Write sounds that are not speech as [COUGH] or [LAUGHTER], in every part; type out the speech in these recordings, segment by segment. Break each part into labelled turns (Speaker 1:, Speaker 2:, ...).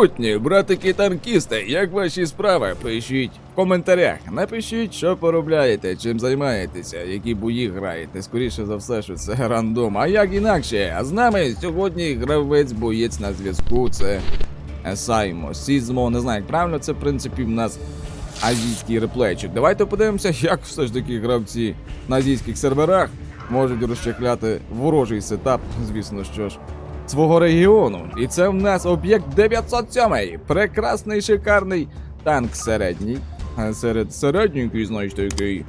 Speaker 1: Майбутні, братики танкісти, як ваші справи? Пишіть в коментарях. Напишіть, що поробляєте, чим займаєтеся, які бої граєте. Скоріше за все, що це рандом. А як інакше? А з нами сьогодні гравець боєць на зв'язку. Це Саймо, Сізмо. Не знаю, як правильно це в принципі в нас азійський реплейчик. Давайте подивимося, як все ж таки гравці на азійських серверах можуть розчехляти ворожий сетап, звісно, що ж. Свого регіону. І це в нас об'єкт 907. Прекрасний шикарний танк середній. Е, Серед середньої, знаєте, такий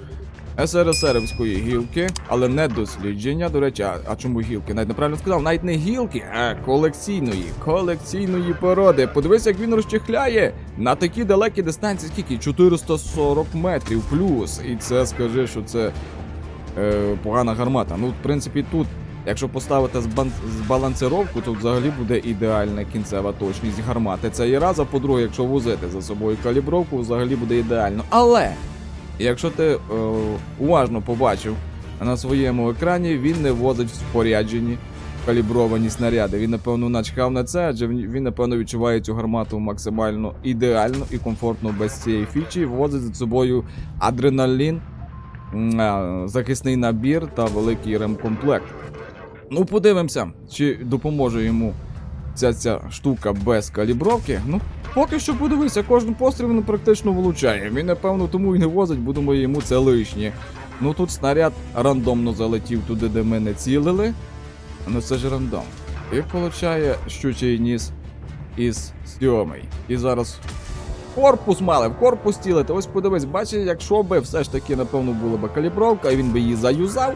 Speaker 1: СРСРівської гілки, але не дослідження. До речі, а, а чому гілки? Навіть неправильно сказав, навіть не гілки, а колекційної, колекційної породи. Подивись, як він розчехляє на такі далекі дистанції, скільки? 440 метрів плюс. І це скажи, що це е, погана гармата. Ну, в принципі, тут, якщо поставити збалансировку, то взагалі буде ідеальна кінцева точність гармати. Це і раз, а по-друге, якщо возити за собою калібровку, взагалі буде ідеально. Але якщо ти е, уважно побачив на своєму екрані, він не возить в спорядженні калібровані снаряди. Він, напевно, начхав на це, адже він, напевно, відчуває цю гармату максимально ідеально і комфортно без цієї фічі. Возить за собою адреналін, м, захисний набір та великий ремкомплект. Ну, подивимося, чи допоможе йому ця ця штука без калібровки. Ну, поки що подивися, кожен постріл він практично влучає. Він, напевно, тому і не возить, думаю, йому це лишнє. Ну тут снаряд рандомно залетів туди, де ми не цілили. Ну це ж рандом. І получає щучий ніс із сьомий. І зараз корпус мали, в корпус цілити. Ось подивись, бачиш, якщо би все ж таки, напевно, була б калібровка, і він би її заюзав.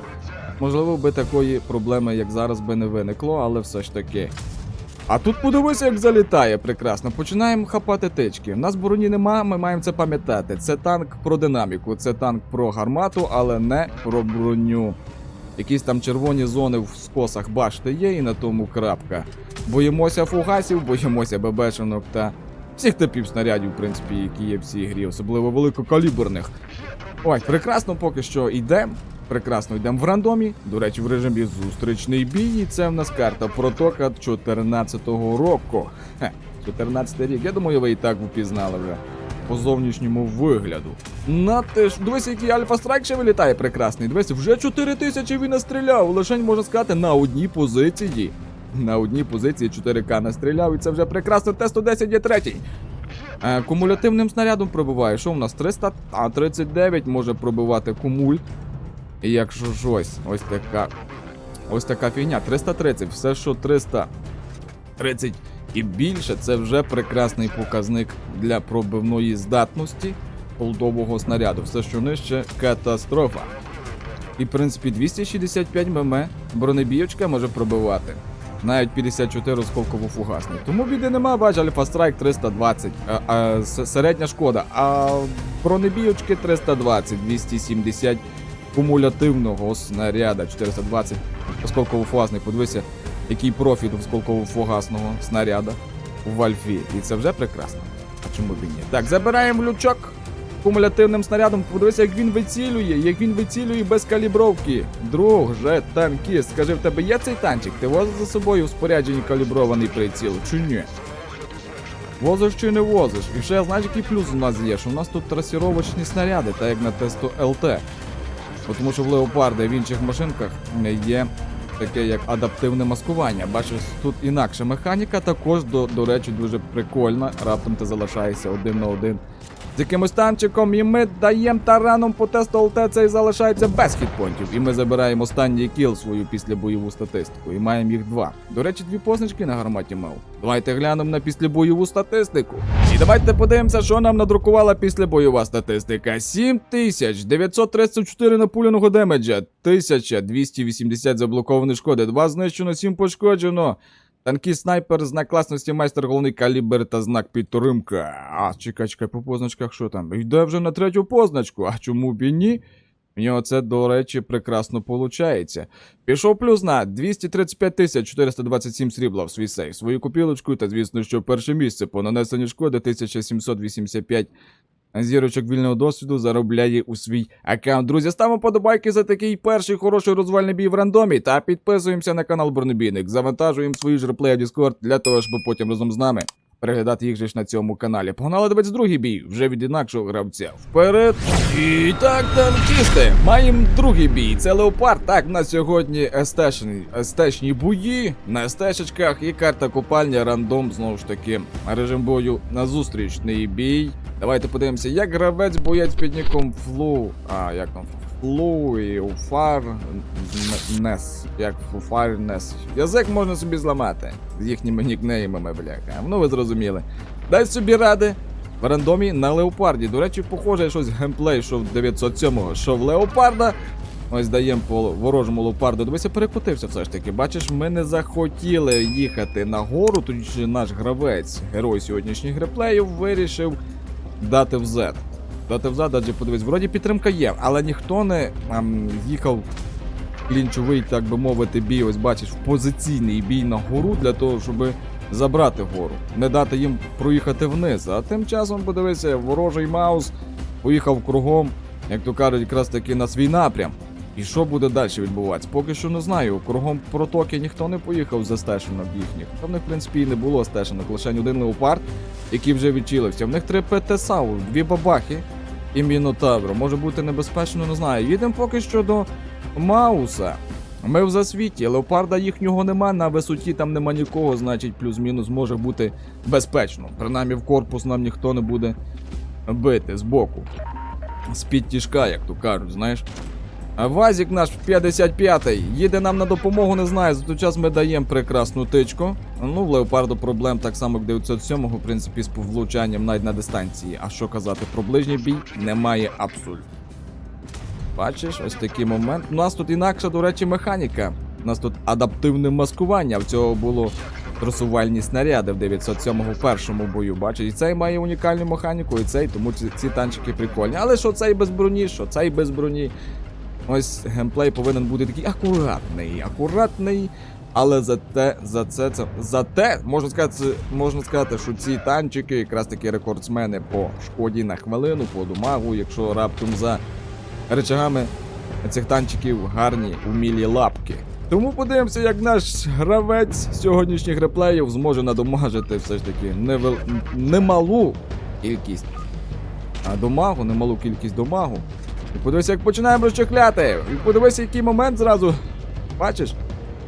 Speaker 1: Можливо, би такої проблеми, як зараз, би не виникло, але все ж таки. А тут подивися, як залітає прекрасно. Починаємо хапати тички. У нас броні нема, ми маємо це пам'ятати. Це танк про динаміку, це танк про гармату, але не про броню. Якісь там червоні зони в скосах башти є, і на тому крапка. Боїмося фугасів, боїмося бебешенок та всіх типів снарядів, в принципі, які є в цій грі, особливо великокаліберних. Ой, прекрасно поки що йдемо. Прекрасно йдемо в рандомі. До речі, в режимі зустрічний бій. І це в нас карта протока 14-го року. Хе, 14 рік. Я думаю, ви і так впізнали вже по зовнішньому вигляду. На те ж, дивись, який Альфа Страйк ще вилітає прекрасний. Дивись, вже 4 тисячі він настріляв. Лишень можна сказати на одній позиції. На одній позиції 4К настріляв, і це вже прекрасно. Т-110 є третій. Е, кумулятивним снарядом пробиває. Що в нас? 339 може пробивати кумуль. І якщо ж ось, така. Ось така фігня. 330. Все, що 330 і більше, це вже прекрасний показник для пробивної здатності полтового снаряду. Все, що нижче, катастрофа. І, в принципі, 265 мм бронебійочка може пробивати. Навіть 54 осколково фугасний. Тому біди нема, бач, Альфа Страйк 320, а, а, середня шкода. А бронебійочки 320, 270 кумулятивного снаряда 420 осколково-фугасний. Подивися, який профіт осколково-фугасного снаряда в Альфі. І це вже прекрасно. А чому б і ні? Так, забираємо лючок кумулятивним снарядом. Подивися, як він вицілює, як він вицілює без калібровки. Друг же танкіст, скажи, в тебе є цей танчик? Ти возиш за собою в спорядженні калібрований приціл, чи ні? Возиш чи не возиш? І ще знаєш, який плюс у нас є, що у нас тут трасіровочні снаряди, так як на тесту ЛТ. Тому що в Леопарда і в інших машинках є таке як адаптивне маскування. Бачиш, тут інакша механіка, також, до, до речі, дуже прикольна. Раптом ти залишаєшся один на один з якимось танчиком, і ми даємо тараном по тесту ЛТ, цей залишається без хітпонтів. І ми забираємо останній кіл свою післябойову статистику. І маємо їх два. До речі, дві позначки на гарматі мав. Давайте глянемо на післябойову статистику. І давайте подивимося, що нам надрукувала післябойова статистика. 7934 напуляного демеджа, 1280 заблокованої шкоди, 2 знищено, 7 пошкоджено. Танкіст снайпер, знак класності, майстер, головний калібр та знак підтримка. А, чекай, чекай, по позначках що там? Йде вже на третю позначку, а чому б і ні? В нього це, до речі, прекрасно получається. Пішов плюс на 235 тисяч 427 срібла в свій сейф, свою купілочку та, звісно, що перше місце по нанесенню шкоди 1785 зірочок вільного досвіду заробляє у свій аккаунт. Друзі, ставимо подобайки за такий перший хороший розвальний бій в рандомі та підписуємося на канал Бронебійник. Завантажуємо свої ж реплеї в Discord для того, щоб потім разом з нами переглядати їх же ж на цьому каналі. Погнали дивитися другий бій вже від інакшого гравця. Вперед! І так, танкісти, маємо другий бій. Це леопард. Так, в нас сьогодні естешні, естешні бої на естешечках і карта купальня рандом. Знову ж таки, режим бою на зустрічний бій. Давайте подивимося, як гравець боєць під ніком Флу. А, як там? Флу і Уфар Нес. Як Уфар Нес. Язик можна собі зламати з їхніми нікнеймами, бляха. Ну ви зрозуміли. Дай собі ради. В рандомі на леопарді. До речі, похоже, щось геймплей, що в 907-го, що в леопарда. Ось даємо по ворожому леопарду. Дивися, перекотився все ж таки. Бачиш, ми не захотіли їхати на гору, тоді наш гравець, герой сьогоднішніх реплеїв, вирішив дати в Z. Дати в Z, адже подивись, вроді підтримка є, але ніхто не ем, їхав клінчовий, так би мовити, бій. Ось бачиш, в позиційний бій на гору для того, щоб забрати гору, не дати їм проїхати вниз. А тим часом, подивися, ворожий Маус поїхав кругом, як то кажуть, якраз таки на свій напрям. І що буде далі відбуватися? Поки що не знаю. Кругом протоки ніхто не поїхав за стешинок їхніх. Там в них, в принципі, і не було стешинок, лише один леопард, який вже відчилився. В них три ПТ САУ, дві бабахи і Мінотавро. Може бути небезпечно, не знаю. Їдемо поки що до Мауса. Ми в засвіті, леопарда їхнього нема, на висоті там нема нікого, значить плюс-мінус може бути безпечно. Принаймні в корпус нам ніхто не буде бити збоку. З-під тішка, як то кажуть, знаєш. Вазік наш 55-й їде нам на допомогу, не знаю. За той час ми даємо прекрасну тичку. Ну, в леопарду проблем так само, як 907-го, в принципі, з влучанням навіть на дистанції. А що казати, про ближній бій немає абсолютно. Бачиш, ось такий момент. У нас тут інакша, до речі, механіка. У нас тут адаптивне маскування. В цього було трасувальні снаряди в 907-му першому бою. Бачиш, і цей має унікальну механіку, і цей, тому ці, ці танчики прикольні. Але що цей без броні, що цей без броні. Ось геймплей повинен бути такий акуратний, акуратний. Але за те, за це, це за те, можна сказати, можна сказати, що ці танчики якраз таки рекордсмени по шкоді на хвилину, по домагу, якщо раптом за речагами цих танчиків гарні умілі лапки. Тому подивимося, як наш гравець сьогоднішніх реплеїв зможе надомажити все ж таки невел... немалу кількість а, домагу, немалу кількість домагу. І подивися, як починаємо розчехляти. І подивися, який момент зразу. Бачиш?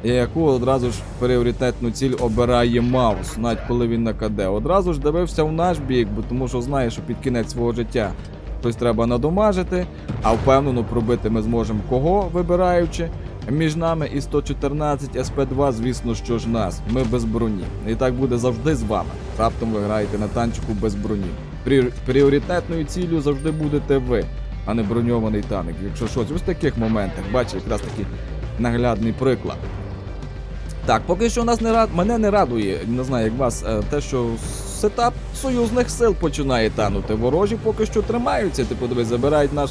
Speaker 1: І яку одразу ж пріоритетну ціль обирає Маус, навіть коли він на КД. Одразу ж дивився в наш бік, бо тому що знає, що під кінець свого життя хтось треба надомажити, а впевнено пробити ми зможемо кого вибираючи. Між нами і 114 СП2, звісно, що ж нас. Ми без броні. І так буде завжди з вами. Раптом ви граєте на танчику без броні. Прі- Пріоритетною ціллю завжди будете ви, а не броньований танк. Якщо щось, ось в таких моментах, бачите, якраз такий наглядний приклад. Так, поки що нас не рад... мене не радує, не знаю, як вас, е, те, що сетап союзних сил починає танути. Ворожі поки що тримаються. Ти подивись, забирають наш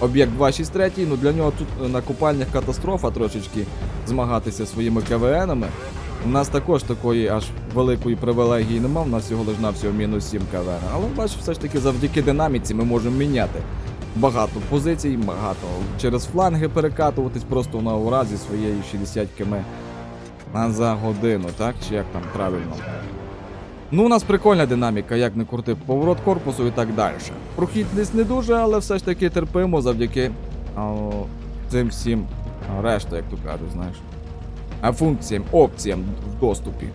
Speaker 1: об'єкт 263. Ну для нього тут е, на купальнях катастрофа трошечки змагатися своїми КВНами. У нас також такої аж великої привілегії нема, у нас його лиш на всього мінус 7 КВН. Але бачиш, все ж таки завдяки динаміці ми можемо міняти багато позицій, багато через фланги перекатуватись просто на уразі своєї 60 км за годину, так? Чи як там правильно? Ну, у нас прикольна динаміка, як не крути поворот корпусу і так далі. Прохідність не дуже, але все ж таки терпимо завдяки а, цим всім решта, як то кажуть, знаєш. Функціям, опціям в доступі.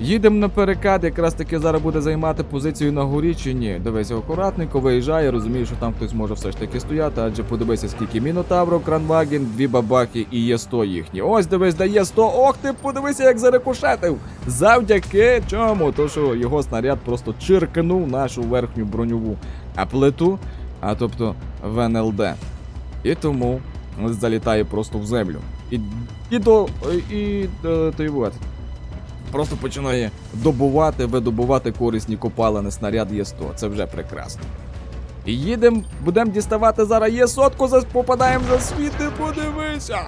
Speaker 1: Їдемо на перекат, якраз таки зараз буде займати позицію на горі чи ні. Дивись, акуратненько виїжджає, розумію, що там хтось може все ж таки стояти, адже подивися, скільки Мінотавро, Кранваген, дві бабаки і є 100 їхні. Ось дивись, дає 100. Ох ти, подивися, як зарекошетив. Завдяки чому? То що його снаряд просто чиркнув нашу верхню броньову плиту, а тобто в НЛД. І тому залітає просто в землю. І, і до. І, е, той вот. Просто починає добувати, видобувати корисні копалини снаряд Є100. Це вже прекрасно. І їдемо, будемо діставати зараз є сотку, попадаємо за світи, подивися.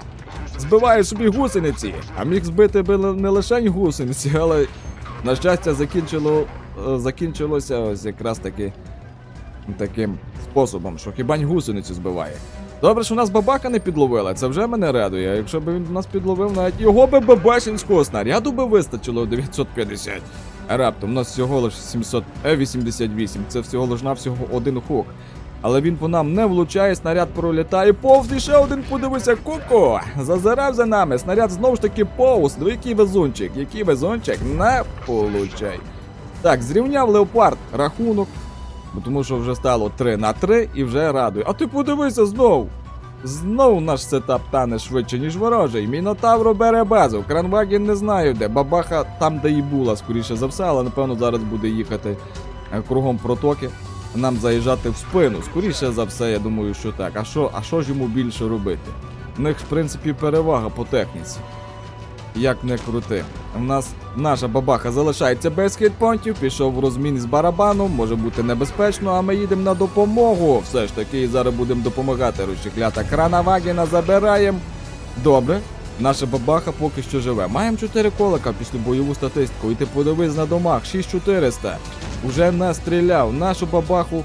Speaker 1: Збиває собі гусениці. А міг збити би не лише гусениці, [LAUGHS] але на щастя закінчило, е, закінчилося ось якраз таки таким способом, що хіба гусеницю збиває. Добре, що нас бабака не підловила, це вже мене радує. Якщо б він нас підловив, навіть його би бабашинського снаряду би вистачило 950. Раптом у нас всього лиш 788. Це всього лиш навсього один хук. Але він по нам не влучає, снаряд пролітає повз і ще один подивися, куку! Зазирав за нами, снаряд знову ж таки повз. Ну який везунчик, який везунчик, не получай. Так, зрівняв леопард рахунок, бо тому що вже стало 3 на 3 і вже радує. А ти подивися знов. Знов наш сетап тане швидше, ніж ворожий. Мінотавро бере базу. Кранваген не знаю де. Бабаха там, де і була, скоріше за все, але напевно зараз буде їхати е, кругом протоки. Нам заїжджати в спину. Скоріше за все, я думаю, що так. А що, а що ж йому більше робити? У них, в принципі, перевага по техніці. Як не крути. У нас наша бабаха залишається без хітпонтів, пішов в розмін з барабаном, може бути небезпечно, а ми їдемо на допомогу. Все ж таки, зараз будемо допомагати. Розчехлята крана Вагіна забираємо. Добре. Наша бабаха поки що живе. Маємо 4 колика після бойову статистику. І ти подивись на домах, 6400. Уже не стріляв. Нашу бабаху,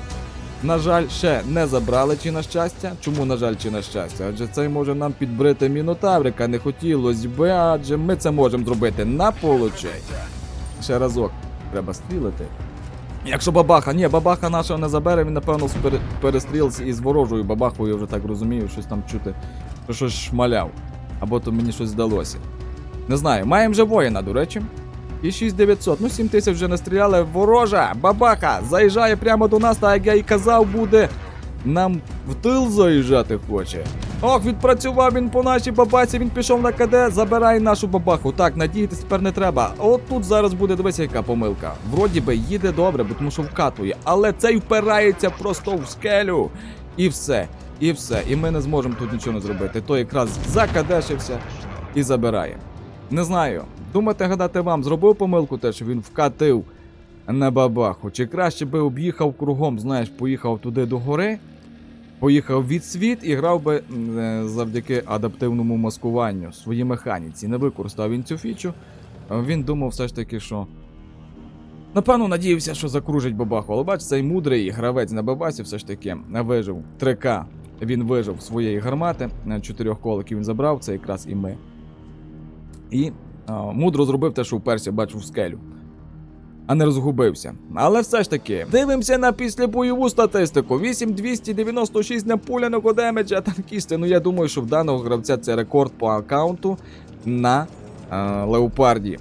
Speaker 1: на жаль, ще не забрали чи на щастя. Чому, на жаль, чи на щастя? Адже це може нам підбрити мінотаврика. Не хотілося би, адже ми це можемо зробити на получай. Ще разок. Треба стрілити. Якщо бабаха, ні, бабаха нашого не забере, він напевно пере- перестрілиться із ворожою бабахою, я вже так розумію, щось там чути, що щось шмаляв. Або то мені щось здалося. Не знаю, маємо вже воїна, до речі. І 6900, ну 7 тисяч вже настріляли. Ворожа, бабаха, заїжджає прямо до нас, так як я і казав, буде нам в тил заїжджати хоче. Ох, відпрацював він по нашій бабаці, він пішов на КД, забирає нашу бабаху. Так, надіятись тепер не треба. От тут зараз буде дивися, яка помилка. Вроді би їде добре, бо тому що вкатує, але цей впирається просто в скелю. І все, і все. І ми не зможемо тут нічого не зробити. Той якраз закадешився і забирає. Не знаю. Думаєте, гадати вам, зробив помилку те, що він вкатив на бабаху. Чи краще би об'їхав кругом, знаєш, поїхав туди до гори, поїхав від світ і грав би е, завдяки адаптивному маскуванню своїй механіці. Не використав він цю фічу. Він думав все ж таки, що. Напевно, надіявся, що закружить бабаху. Але бач, цей мудрий гравець на бабасі все ж таки вижив 3К. Він вижив своєї гармати, чотирьох коликів він забрав, це якраз і ми. І мудро зробив те, що вперся, бачу в скелю. А не розгубився. Але все ж таки, дивимося на післябойову статистику. 8296 напуляного демеджа танкісти. Ну я думаю, що в даного гравця це рекорд по аккаунту на е, Леопарді.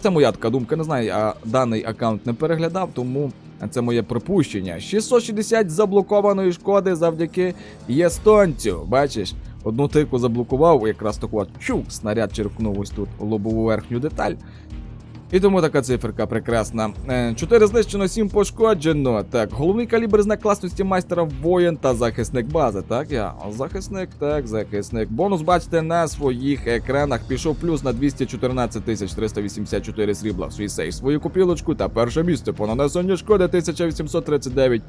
Speaker 1: Це моя така думка, не знаю, а даний аккаунт не переглядав, тому це моє припущення. 660 заблокованої шкоди завдяки естонцю. Бачиш, одну тику заблокував, якраз таку чук, снаряд черкнув ось тут лобову верхню деталь. І тому така циферка прекрасна. 4 знищено, 7 пошкоджено. Так, головний калібр знак класності майстера воїн та захисник бази. Так, я. Захисник, так, захисник. Бонус бачите на своїх екранах. Пішов плюс на 214 384 срібла свій сейф. Свою купілочку та перше місце по нанесенню шкоди 1839.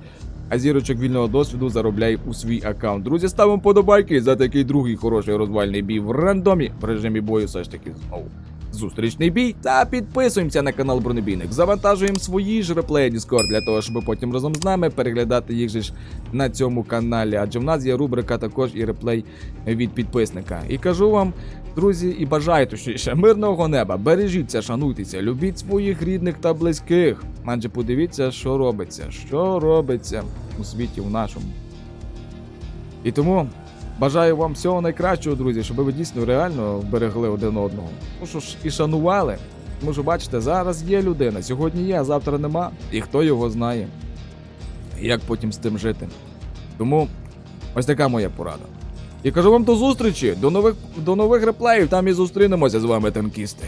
Speaker 1: А зірочок вільного досвіду заробляй у свій аккаунт. Друзі, ставимо подобайки за такий другий хороший розвальний бій в рандомі в режимі бою все ж таки знову зустрічний бій. Та підписуємося на канал Бронебійник. Завантажуємо свої ж реплеї Discord для того, щоб потім разом з нами переглядати їх же ж на цьому каналі. Адже в нас є рубрика також і реплей від підписника. І кажу вам, друзі, і бажаю точніше мирного неба. Бережіться, шануйтеся, любіть своїх рідних та близьких. Адже подивіться, що робиться, що робиться у світі у нашому. І тому Бажаю вам всього найкращого, друзі, щоб ви дійсно реально берегли один одного. Ну що ж, і шанували. Тому що, бачите, зараз є людина, сьогодні є, а завтра нема. І хто його знає, як потім з тим жити. Тому ось така моя порада. І кажу вам до зустрічі, до нових, до нових реплеїв, там і зустрінемося з вами, танкісти.